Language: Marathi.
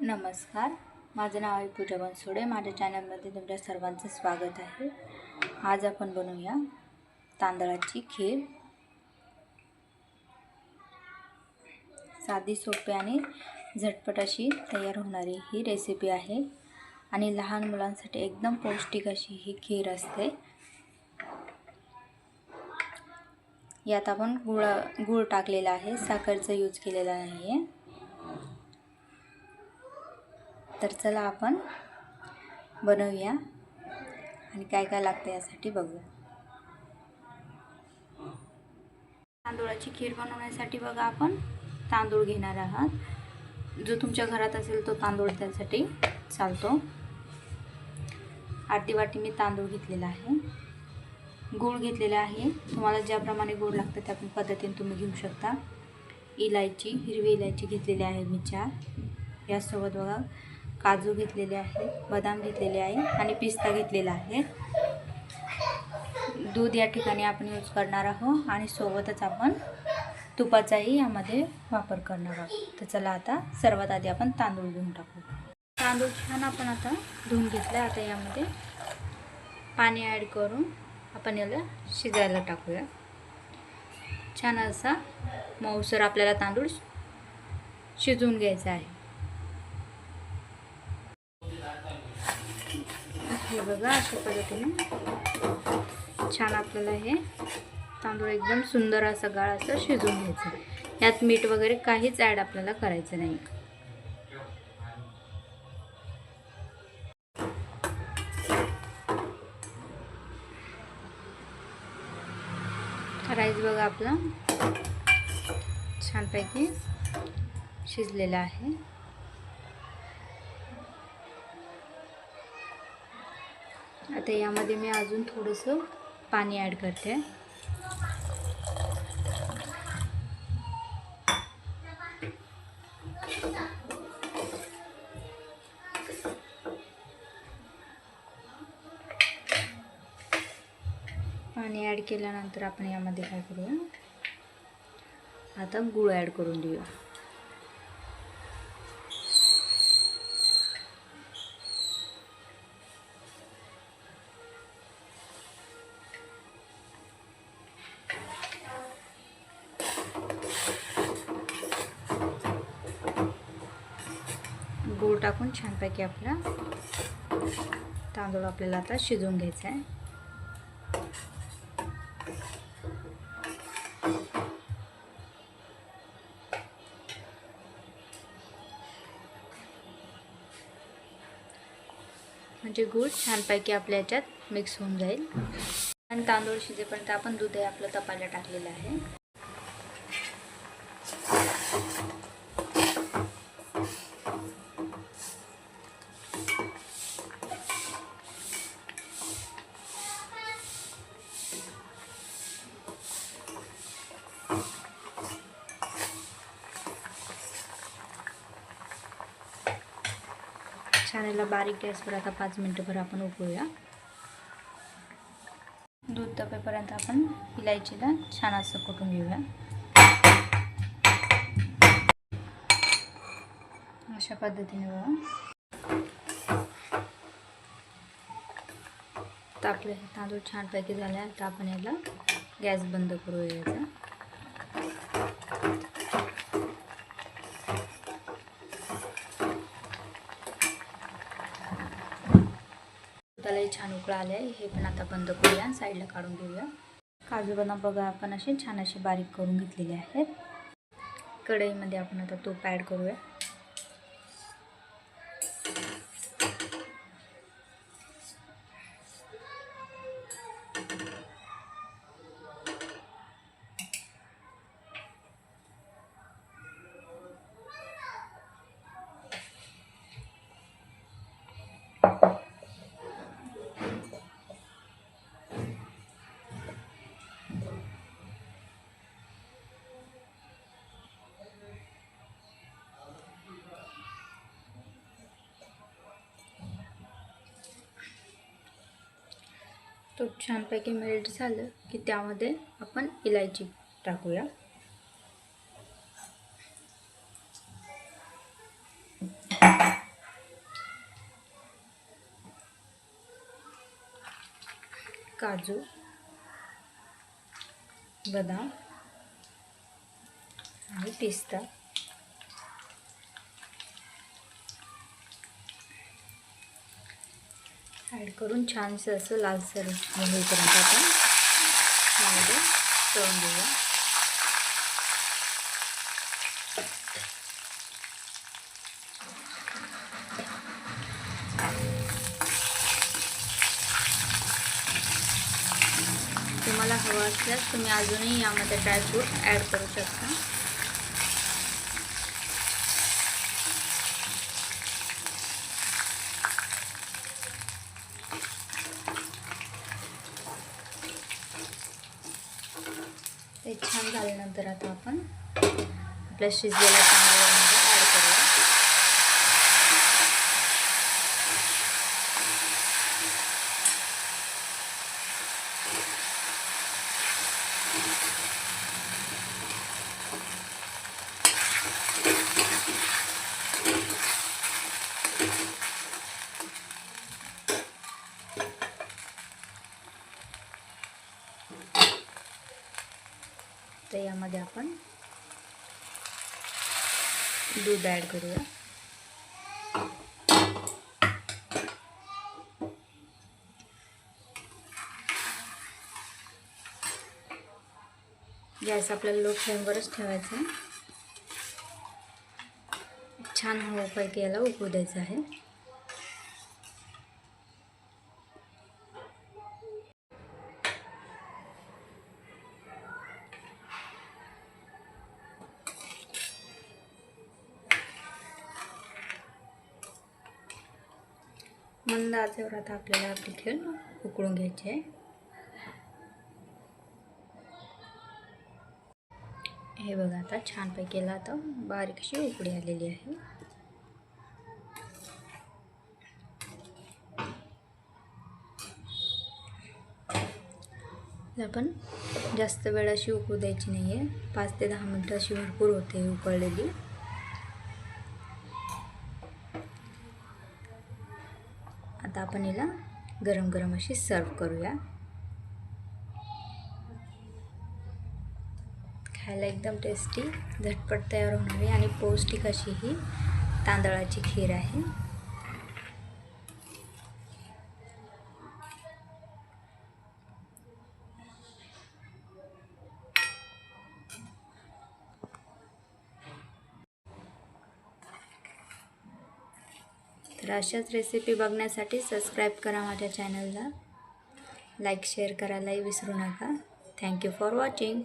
नमस्कार. माझं नाव आहे पूजा बनसोडे. माझ्या चॅनलमध्ये तुमच्या सर्वांचं स्वागत आहे. आज आपण बनवूया तांदळाची खीर. साधी सोपी आणि झटपट अशी तयार होणारी ही रेसिपी आहे. आणि लहान मुलांसाठी एकदम पौष्टिक अशी ही खीर असते. यात आपण गुळ गूळ टाकलेला आहे. साखरचं यूज केलेला नाही आहे तर चला आपण बनवूया. आणि काय काय लागतं यासाठी बघूया. तांदूळाची खीर बनवण्यासाठी बघा आपण. तांदूळ घेणार आहात. जो तुमच्या घरात असेल तो तांदूळ त्यासाठी चालतो. अर्धी वाटी मी तांदूळ घेतलेला आहे. गूळ घेतलेला आहे. तुम्हाला ज्याप्रमाणे गूळ लागतं त्या पद्धतीने तुम्ही घेऊ शकता. इलायची हिरवी इलायची घेतलेली आहे मी चार. यासोबत बघा काजू घेतलेले आहे बदाम घेतलेले आहे आणि पिस्ता घेतलेला आहे. दूध या ठिकाणी आपण यूज करणार आहोत आणि सोबतच आपण तुपाचाही यामध्ये वापर करणार आहोत. तर चला आता सर्वात आधी आपण तांदूळ घेऊन टाकू. तांदूळ छान आपण आता धुवून घेतला आता यामध्ये पाणी ॲड करून आपण याला शिजायला टाकूया. छान असा मऊसर आपल्याला तांदूळ शिजवून घ्यायचा आहे. हे बघा अशा पद्धतीने. छान आपल्याला हे तांदूळ एकदम सुंदर असं गाळ असं शिजून घ्यायचं. यात मीठ वगैरे काहीच ॲड आपल्याला करायचं नाही. राईस बघा आपला. छानपैकी शिजलेला आहे. आता यामध्ये मी अजून थोडंसं पाणी ॲड करते. पाणी ॲड केल्यानंतर आपण यामध्ये काय करूया? आता गुळ ॲड करून देऊया. गूळ टाकून छानपैकी आपला तांदूळ आपल्याला आता शिजवून घ्यायचा आहे. म्हणजे गूळ छानपैकी आपल्या याच्यात मिक्स होऊन जाईल. आणि तांदूळ शिजेपर्यंत आपण दूध हे आपलं तपायला टाकलेलं आहे. छान याला बारीक गॅसवर आता पाच मिनटंभर आपण उकळूया. दूध तपेपर्यंत आपण इलायचीला छान असं कुटून घेऊया. अशा पद्धतीने बघा. तर आपले तांदूळ छानपैकी झाले आता आपण याला गॅस बंद करूया याचा. त्यालाही छान उकळा आले आहे हे पण आता बंद करूया. आणि साईडला काढून घेऊया. काजू बदाम बघा आपण असे छान असे बारीक करून घेतलेले आहेत. कढईमध्ये आपण आता तूप ॲड करूया. तो छानपैकी मेल्ट झालं की त्यामध्ये आपण इलायची टाकूया. काजू बदाम आणि पिस्ता. करून छानसं असं लालसर होईपर्यंत आपण यामध्ये तळून देऊया तुम्हाला हवं असल्यास तुम्ही अजूनही यामध्ये ड्रायफ्रूट ॲड करू शकता? ते छान झाल्यानंतर आता आपण आपल्या शिजलेल्या तांदळामध्ये ॲड करूया तर यामध्ये आपण दूध ॲड करूया. गॅस आपल्याला लो फ्लेमवरच ठेवायचा आहे. छान हवापैकी याला उकळू द्यायचं आहे. मंद आचेवर आता आपल्याला आपली खेळ उकळून घ्यायचे. आहे हे बघा आता छानपैकी याला आता बारीक अशी उकडी आलेली आहे. आपण जास्त वेळ अशी उकळू द्यायची नाही आहे पाच ते दहा मिनटं अशी भरपूर होते उकळलेली. आता आपण हिला गरम गरम अशी सर्व करूया. खायला एकदम टेस्टी झटपट तयार होणारी आणि पौष्टिक अशी ही तांदळाची खीर आहे. तर अशाच रेसिपी बघण्यासाठी सबस्क्राईब करा माझ्या चॅनलला लाईक शेअर करायलाही विसरू नका. Thank you for watching